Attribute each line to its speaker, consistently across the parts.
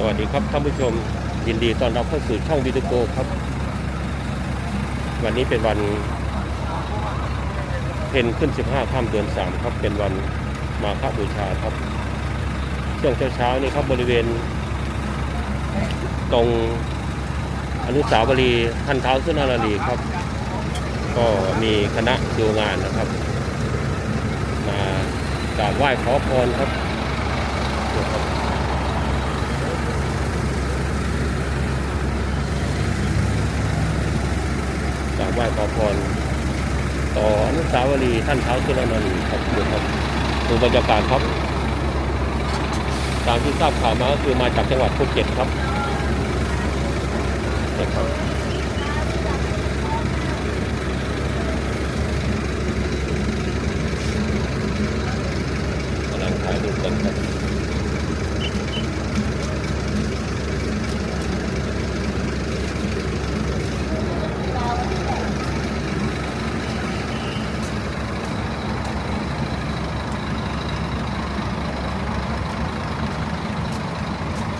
Speaker 1: สวัสดีครับท่านผู้ชมยินดีต้อนรับเข้าสู่ช่องวิดีโอครับ วันนี้เป็นวันเพ็ญขึ้น 15ค่ำเดือน 3 ครับ เป็นวันมาฆบูชาครับช่วงเช้าๆนี้ครับบริเวณ ตรงอนุสาวรีย์ท่านเท้าสุนารีครับ ก็มีคณะดูงานนะครับ มากราบไหว้ขอพรครับนะครับ กราบ ไหว้ขอพรต่ออนุสาวรีย์ท่านเท้าสุรนารีครับดูครับดูบรรยากาศครับ ตามที่ทราบข่าวมาก็คือมาจากจังหวัดภูเก็ตครับนะครับกำลังถ่ายรูปกันครับ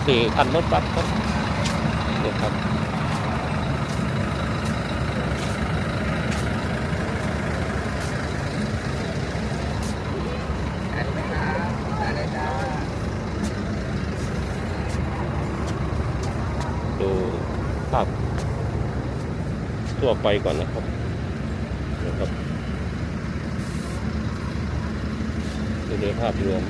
Speaker 1: สี่คันรถบัสครับเนี่ยครับดูภาพทั่วไปก่อนนะครับนะครับดูภาพรวม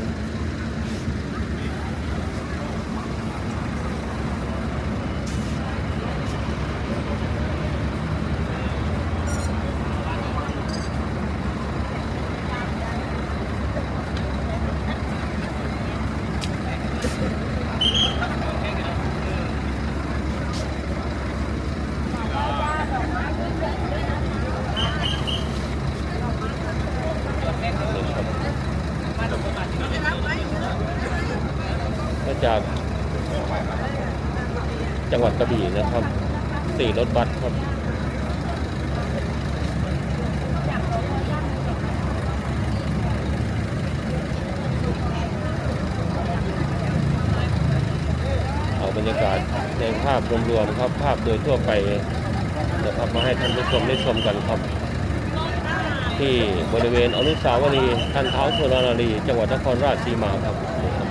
Speaker 1: งหวัดกระบี่นะครับสี่รถบัสครับเอาบรรยากาศในภาพรวมๆครับ ภาพโดยทั่วไปนะครับมาให้ท่านผู้ชมได้ชมกันครับ ที่บริเวณอนุสาวรีย์ท่านเท้าสุรนารี จังหวัดนครราชสีมาครับนี่ครับ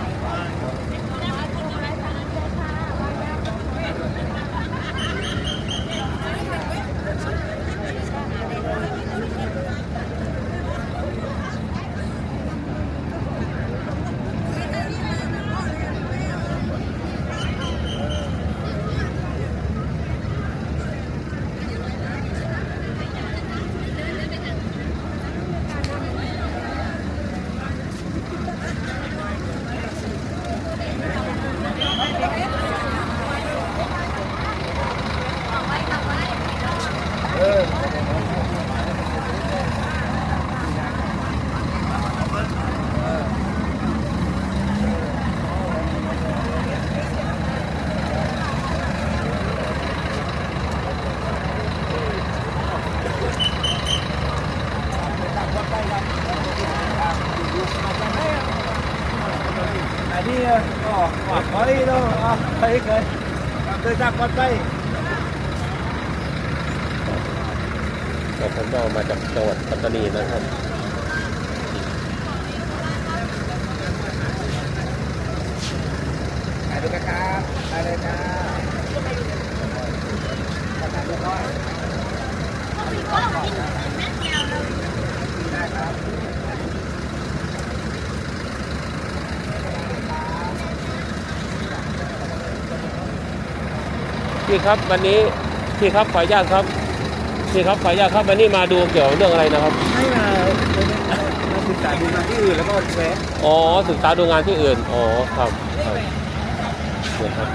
Speaker 2: อันนี้ก็หวัดไว้แล้ว อะใครเคยเคยจับวัดไป
Speaker 1: ก็ผมก็มาจากจังหวัดปัตตานีนะครับ
Speaker 2: ถ่ายดูกันครับถ่ายเลยครับถ่ายเรียบร้อยได้ครับ
Speaker 1: พี่ครับวันนี้พี่ครับขออนุญาตครับพี่ครับขออนุญาตครับวันนี้มาดูเกี่ยวกับเรื่องอะไรนะครับ
Speaker 2: ให้มามาศึกษาดูงานที่อื่นแล้วก็แวะ
Speaker 1: อ๋อศึกษาดูงานที่อื่นอ๋อครับครับเนี่ยครับ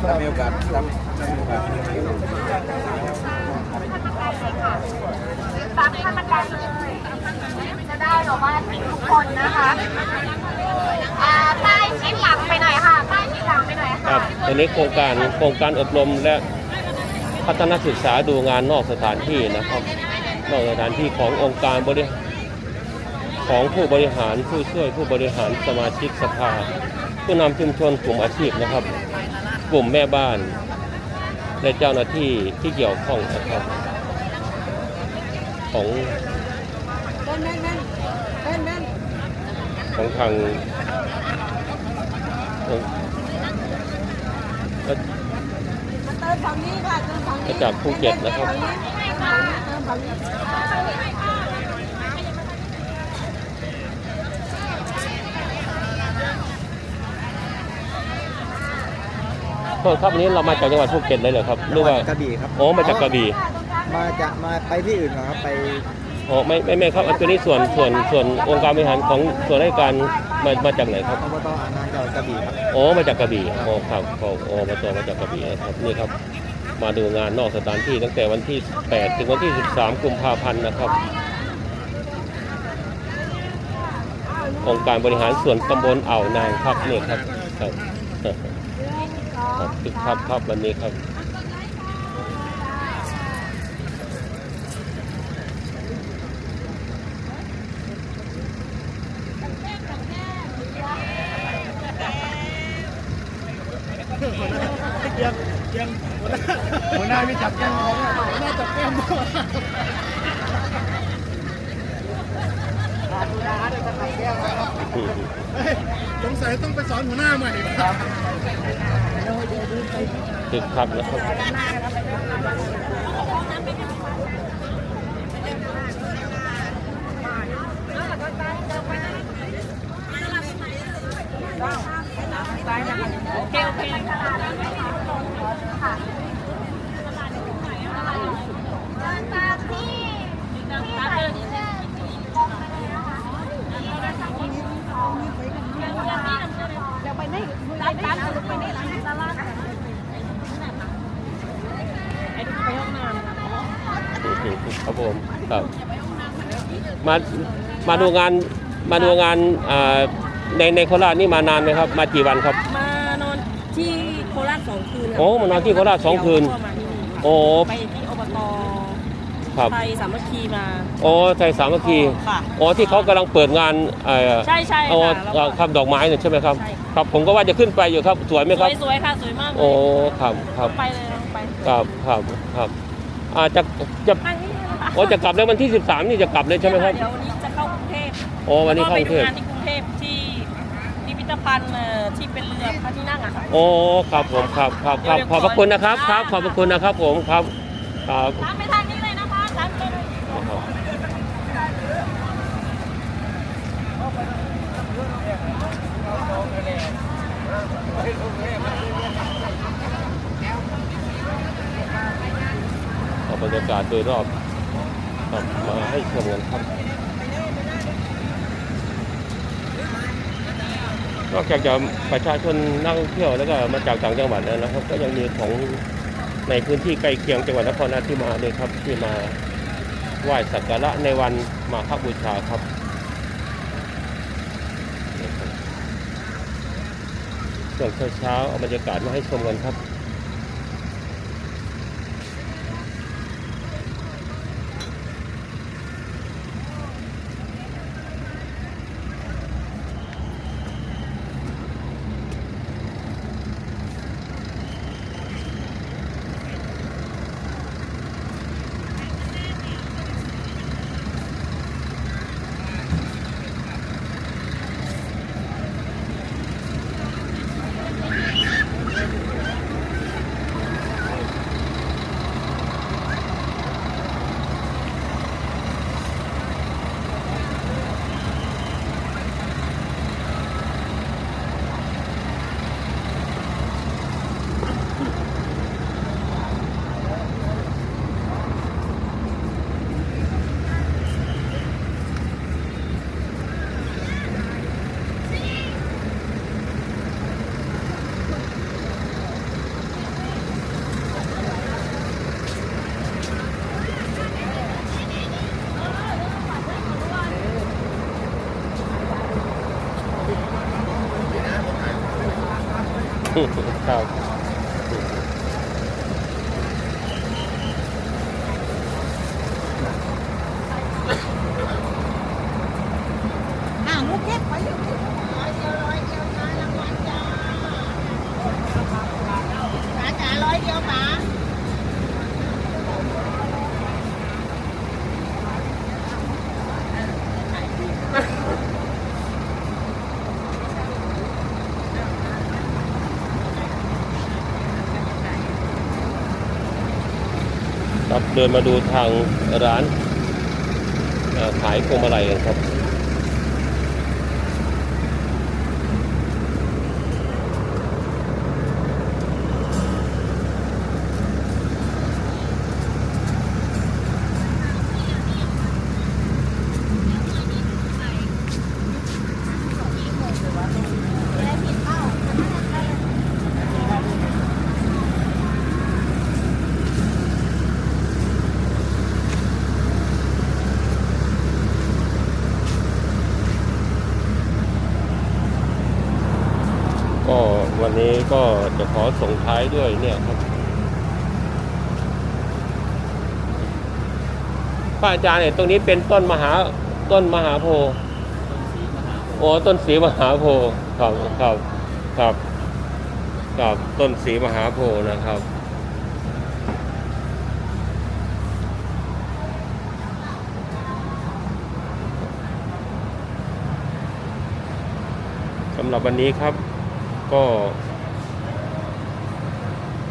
Speaker 2: เถ้ามีโอกาสถ้าถ้ามีโอกาส
Speaker 3: ตามขั้นบันไดเลย จะได้าทิ้งทุกคนนะคะอ่าป้ายชิดหลังไปหน่อยค่ะป้ายชิดหลังไปหน่อย
Speaker 1: ค
Speaker 3: ค่ะ
Speaker 1: บตัวนี้โครงการโครงการอบรมและพัฒนาศึกษาดูงานนอกสถานที่นะครับ นอกสถานที่ขององค์การบริของผู้บริหารผู้ช่วยผู้บริหารสมาชิกสภา ผู้นำชุมชนกลุ่มอาชีพนะครับ กลุ่มแม่บ้าน และเจ้าหน้าที่ที่เกี่ยวข้องนะครับ ของของทางองค์
Speaker 4: เติมฝั่งนี้ ค่ะเติมฝั่งนี้
Speaker 1: มาจากภูเก็ตนะครับ
Speaker 4: เติมฝั่งนี้
Speaker 1: โทษครับวันนี้เรามาจากจังหวัดภูเก็ตเลยเหรอครับหรือว่าก
Speaker 2: ระบี่ครับ
Speaker 1: อ๋อมาจากกระบี่
Speaker 2: มาจากมาไปที่อื่นก่อนครับไป
Speaker 1: อ๋อไม่ไม่ไม่ครับอันตัวนี้ส่วนส่วนส่วนองค์การบริหารของส่วนราชการมามาจากไหนครับ
Speaker 2: อบตอ่างนางจังหวัดกระบี่ครับ
Speaker 1: อ๋อมาจากกระบี่อ๋อครับอ๋ออ๋อมาตัวมาจากกระบี่นะครับนี่ครับ มาดูงานนอกสถานที่ตั้งแต่วันที่ 8 ถึงวันที่ 13 กุมภาพันธ์นะครับองค์การบริหารส่วนตำบลอ่าวนางครับนี่ครับครับครับคึกคักครับวันนี้ครับ
Speaker 2: หัวหน้าไม่จับแก้มเขาหัวหน้าจับแก้มด้วยสงสัยต้องไปสอนหัวหน้าใหม่ครับ
Speaker 1: คึกคักนะครับ ครับผมครับมามาดูงานมาดูงานอ่าในในโคราชนี่มานานไหมครับ มากี่วันครับ
Speaker 4: มานอนที่โคราชสองคืน
Speaker 1: โอ้มานอนที่โคราชสองคืน
Speaker 4: ก็มาที่นี่
Speaker 1: โอ้
Speaker 4: ไปที่อบต
Speaker 1: ครับ
Speaker 4: ไทยสามัคคีมา
Speaker 1: โอ้ไทยสามัคคี
Speaker 4: ค่ะ
Speaker 1: โอ้ที่เขากำลังเปิดงานเอ่อ
Speaker 4: ใช่ใช่
Speaker 1: โอ้
Speaker 4: ค่ะแล้วก็
Speaker 1: ครับดอกไม้เนี่ยใช่ไหมครับ
Speaker 4: ใช่
Speaker 1: ครับผมก็ว่าจะขึ้นไปอยู่ครับสวยไหม
Speaker 4: ส
Speaker 1: ครั
Speaker 4: ว
Speaker 1: บ
Speaker 4: ยสวยค่ะสวยมากเลย
Speaker 1: โอ้ครับครับ
Speaker 4: ไปเลยลองไป
Speaker 1: ครับครับครับอาจะจะ
Speaker 4: ทางนี้นะคะ
Speaker 1: โอ้จะกลับแล้ววันที่ 13 นี่จะกลับเลยใช่ไหมครับ
Speaker 4: เดี๋ยววันนี้จะเข้ากรุงเทพ
Speaker 1: โอ้วันนี้เข้ากรุงเทพ
Speaker 4: แล้วก็ไปดูงานที่กรุงเทพที่พิพิธภัณฑ์เอ่อที่เป็นเรือพระที่นั่งอะค่ะ
Speaker 1: โอ้ครับผมครับครับครับขอบพระคุณนะครับครับขอบพระคุณนะครับผมครับครับ
Speaker 4: ตามไปทางนี้เลยนะคะตามไปเลย
Speaker 1: เอาบรรยากาศโดยรอบ ครับมาให้ชมกันครับนอกจากจะประชาชนนักท่องเที่ยวแล้วก็มาจากต่างจังหวัดแล้วนะครับ ก็ยังมีของในพื้นที่ใกล้เคียงจังหวัดนครราชสีมาด้วยครับที่มาไหว้สักการะในวันมาฆบูชาครับช่วงเช้าๆเอาบรรยากาศมาให้ชมกันครับ
Speaker 4: เดิ
Speaker 1: นมาดูทางร้านขายพวงมาลัยกันครับ ก็วันนี้ก็จะขอส่งท้ายด้วยเนี่ยครับพระอาจารย์เนี่ยตรงนี้เป็นต้นมหาต้นมหาโพธิ์โอ้ต้นสีมหาโพธิ์ครับครับครับครับต้นสีมหาโพธิ์นะครับสำหรับวันนี้ครับ ก็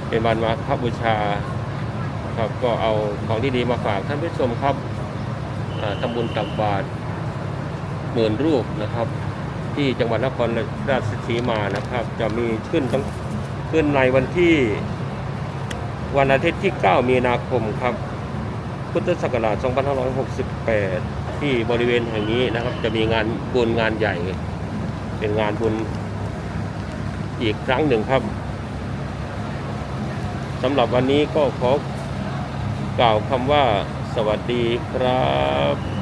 Speaker 1: เป็นวันมาคบูชาครับ ก็เอาของที่ดีมาฝากท่านผู้ชมครับอ่าทำบุญตักบาตรหมื่นรูปนะครับ ที่จังหวัดนครราชสีมานะครับ จะมีขึ้นตั้งขึ้นในวันที่วันอาทิตย์ที่ 9 มีนาคมครับ พุทธศักราช 2568 ที่บริเวณแห่งนี้นะครับ จะมีงานบุญงานใหญ่ เป็นงานบุญ อีกครั้งหนึ่งครับสำหรับวันนี้ก็ขอกล่าวคำว่าสวัสดีครับ